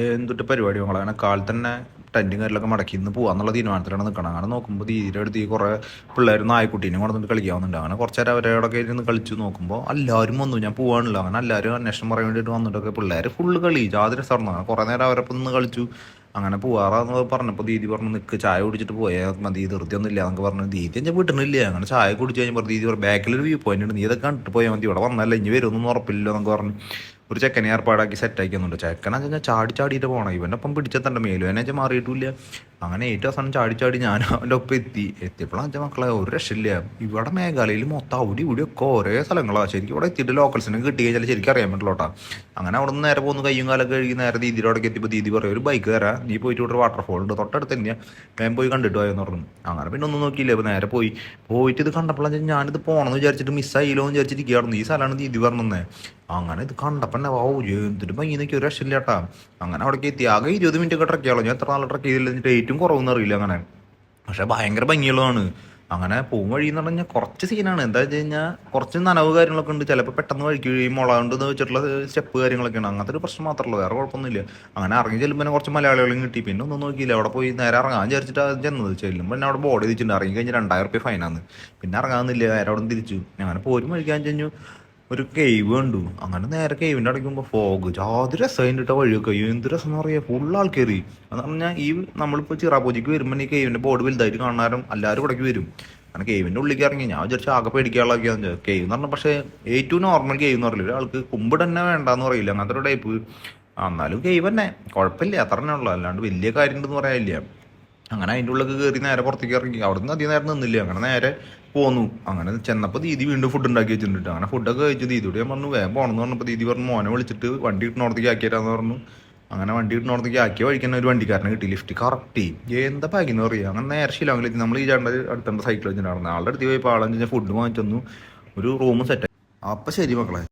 എന്തൊട്ട് പരിപാടി മക്കളെ അങ്ങനെ കാൽ തന്നെ ടെന്റും കാര്യങ്ങളൊക്കെ മടക്കി ഇന്ന് പോകാന്നുള്ള തീരുമാനത്തിലാണ് നിൽക്കണം അങ്ങനെ നോക്കുമ്പോൾ തീരെ അടുത്ത് ഈ കുറേ പിള്ളേർ നായ്ക്കുട്ടീനെ കൊണ്ടുവന്നിട്ട് കളിക്കാവുന്നുണ്ട്. അങ്ങനെ കുറച്ച് നേരം അവരോടൊക്കെ ഇരുന്ന് കളിച്ച് നോക്കുമ്പോൾ എല്ലാവരും വന്നു. ഞാൻ പോകാനില്ല അങ്ങനെ എല്ലാവരും അന്വേഷണം പറയാൻ വേണ്ടിയിട്ട് വന്നിട്ടൊക്കെ പിള്ളേർ ഫുള്ള് കളി. ജാതി സ്വർണം അങ്ങനെ കുറേ നേരം അവരൊപ്പം നിന്ന് കളിച്ചു. അങ്ങനെ പോവാറാന്ന് പറഞ്ഞപ്പോൾ ദീദി പറഞ്ഞു നിൽക്ക് ചായ കുടിച്ചിട്ട് പോയാൽ മതി ധൃതി ഒന്നും ഇല്ല എന്നൊക്കെ പറഞ്ഞു. ദീദി ഞാൻ വീട്ടിനില്ല അങ്ങനെ ചായ കുടിച്ച് കഴിഞ്ഞപ്പോൾ ദീദി പറഞ്ഞു ബാക്കിലൊരു വ്യൂ പോയിന്റ് ഉണ്ട്. നീ ഇതൊക്കെ കണ്ടിട്ട് പോയാൽ മതി. ഇവിടെ വന്നല്ല. ഇനി വരുമെന്നൊന്നും ഉറപ്പില്ല എന്നൊക്കെ പറഞ്ഞു. ഒരു ചെക്കനെ ഏർപ്പാടാക്കി സെറ്റാക്കി വന്നുണ്ട് ചെക്കനെന്ന് വെച്ചാൽ ചാടി ചാടിയിട്ട് പോകണം ഇവന്റെ ഒപ്പം പിടിച്ചെത്തണ്ട മേലും എന്നെ മാറിയിട്ടില്ല അങ്ങനെ ഏറ്റവും അവസാനം ചാടി ചാടി ഞാൻ അവന്റെ ഒപ്പം എത്തി. എത്തിയപ്പോഴാണ് വെച്ചാൽ മക്കളെ ഒരു രക്ഷയില്ല. ഇവിടെ മേഘാലയയിൽ മൊത്തം അവിടെ ഇവിടെ ഒക്കെ ഓരോ സ്ഥലങ്ങളാണ് ശരിക്കും ഇവിടെ എത്തിയിട്ട് ലോക്കൽസിനെ കിട്ടി കഴിഞ്ഞാൽ ശരിക്കും അറിയാൻ പറ്റില്ല കേട്ടോ. അങ്ങനെ അവിടെ നിന്ന് നേരെ പോകുന്നു കയ്യും കാലൊക്കെ കഴുകി നേരെ ദീദിയോടൊക്കെ എത്തിയപ്പോൾ ദീദി പറയും ഒരു ബൈക്ക് തരാം. നീ പോയിട്ട് ഇവിടെ വാട്ടർഫോൾ ഉണ്ട്. തൊട്ടടുത്ത് തന്നെയാണ് ഞാൻ പോയി കണ്ടിട്ട് പോയെന്ന് പറഞ്ഞു. അങ്ങനെ പിന്നെ ഒന്നും നോക്കിയില്ല. അപ്പോൾ നേരെ പോയി. പോയിട്ട് ഇത് കണ്ടപ്പോഴാണ് ഞാനിത് പോകണമെന്ന് വിചാരിച്ചിട്ട് മിസ്സായില്ലോ എന്ന് വിചാരിച്ചിരിക്കുകയായിരുന്നു ഈ സ്ഥലമാണ് ദീദി പറഞ്ഞത് അങ്ങനെ ഇത് കണ്ടപ്പോൾ തന്നെ ഓ ഭംഗി ഭംഗിന്നൊക്കെ ഒരു രക്ഷയില്ല അങ്ങനെ അവിടേക്ക് എത്തി. ആകെ ഇരുപത് മിനിറ്റ് ഒക്കെ ട്രക്ക് ചെയ്യാമല്ലോ ഞാൻ എത്ര നാളെ ട്രക്ക് ചെയ്തില്ല. എന്നിട്ട് ഏറ്റവും കുറവൊന്നും അറിയില്ല അങ്ങനെ. പക്ഷെ ഭയങ്കര ഭംഗിയുള്ളതാണ്. അങ്ങനെ പോകും വഴി എന്ന് പറഞ്ഞാൽ കുറച്ച് സീനാണ് എന്താ വെച്ച് കഴിഞ്ഞാൽ കുറച്ച് നനവ് കാര്യങ്ങളൊക്കെ ഉണ്ട്. ചിലപ്പോൾ പെട്ടെന്ന് വഴിക്ക് ഈ മുള കൊണ്ട് വെച്ചിട്ടുള്ള സ്റ്റെപ്പ് കാര്യങ്ങളൊക്കെയാണ്. അങ്ങനത്തെ ഒരു പ്രശ്നം മാത്രമല്ല. വേറെ കുഴപ്പമൊന്നുമില്ല. അങ്ങനെ ഇറങ്ങി ചെല്ലുമ്പോൾ കുറച്ച് മലയാളികളും കിട്ടി. പിന്നെ ഒന്നും നോക്കിയില്ല. അവിടെ പോയി നേരെ ഇറങ്ങാൻ വിചാരിച്ചിട്ട് ചെന്നത്. ചെല്ലുമ്പോൾ എന്നെ അവിടെ ബോർഡ് വെച്ചിട്ടുണ്ട് ഇറങ്ങി കഴിഞ്ഞാൽ രണ്ടായിരം റുപ്യ ഫൈനാണ് പിന്നെ ഇറങ്ങാമെന്നില്ല നേരെ അവിടെ തിരിച്ചു. അങ്ങനെ പോരും വഴിക്കാൻ ചെഞ്ഞു ഒരു കേവ് കണ്ടു. അങ്ങനെ നേരെ കേവിന്റെ അടയ്ക്കുമ്പോൾ ഫോഗ് ജാതി രസമായിട്ട് വഴിയൊക്കെ. എന്ത് രസം എന്ന് പറയാ ഫുൾ ആൾക്കാർ എന്ന് പറഞ്ഞാൽ ഈ നമ്മളിപ്പോൾ ചിറാപൂജിക്ക് വരുമ്പോൾ ഈ കേവിന്റെ ബോർഡ് വലുതായിട്ട് കാണാനും എല്ലാവരും ഇവിടേക്ക് വരും. അങ്ങനെ കേവിന്റെ ഉള്ളിലേക്ക് ഇറങ്ങി ഞാൻ വിചാരിച്ച ആകെ പേടിക്കാനുള്ളതൊക്കെയാന്ന് കേവ് എന്ന് പറഞ്ഞാൽ പക്ഷേ ഏറ്റവും നോർമൽ കേവ് എന്ന് പറയില്ല? ഒരാൾക്ക് കുമ്പ് തന്നെ വേണ്ടാന്ന് പറയില്ല. അങ്ങനത്തെ ഒരു ടൈപ്പ് എന്നാലും കേവ് തന്നെ. കുഴപ്പമില്ല. അത്ര തന്നെ ഉള്ളു. അല്ലാണ്ട് വലിയ കാര്യം ഉണ്ടെന്ന് പറയാനില്ല. അങ്ങനെ അതിന്റെ ഉള്ളിൽ കയറി നേരെ പുറത്തേക്ക് ഇറങ്ങി. അവിടെ നിന്ന് അധികം നേരം നിന്നില്ല. അങ്ങനെ നേരെ പോന്നു. അങ്ങനെ ചെന്നപ്പോൾ ദീദി വീണ്ടും ഫുഡ് ഉണ്ടാക്കി വെച്ചിട്ടുണ്ട്. അങ്ങനെ ഫുഡൊക്കെ കഴിച്ചു. ദീദിയോട് ഞാൻ പറഞ്ഞു വേഗം പോകണമെന്ന് പറഞ്ഞപ്പോൾ ദീദി പറഞ്ഞു മോനെ വിളിച്ചിട്ട് വണ്ടി കിട്ടുന്നോടത്തേക്ക് ആക്കിയരാന്ന് പറഞ്ഞു. അങ്ങനെ വണ്ടി കിട്ടുന്നോടത്തേക്ക് ആക്കിയ വഴിക്കുന്ന ഒരു വണ്ടിക്കാരനെ കിട്ടി. Lift correct. എന്താ പാക്കിന്ന് പറയുക അങ്ങനെ നേരെ എത്തി. നമ്മൾ ഈ ചേട്ടന്റെ അടുത്തുണ്ട് സൈക്കിൾ വെച്ചിട്ടുണ്ടായിരുന്നു? ആളുടെ അടുത്ത് പോയി ആളെന്ന് വെച്ചാൽ ഫുഡ് വാങ്ങിച്ചു ഒരു റൂം സെറ്റ് അപ്പം ശരി മക്കളെ.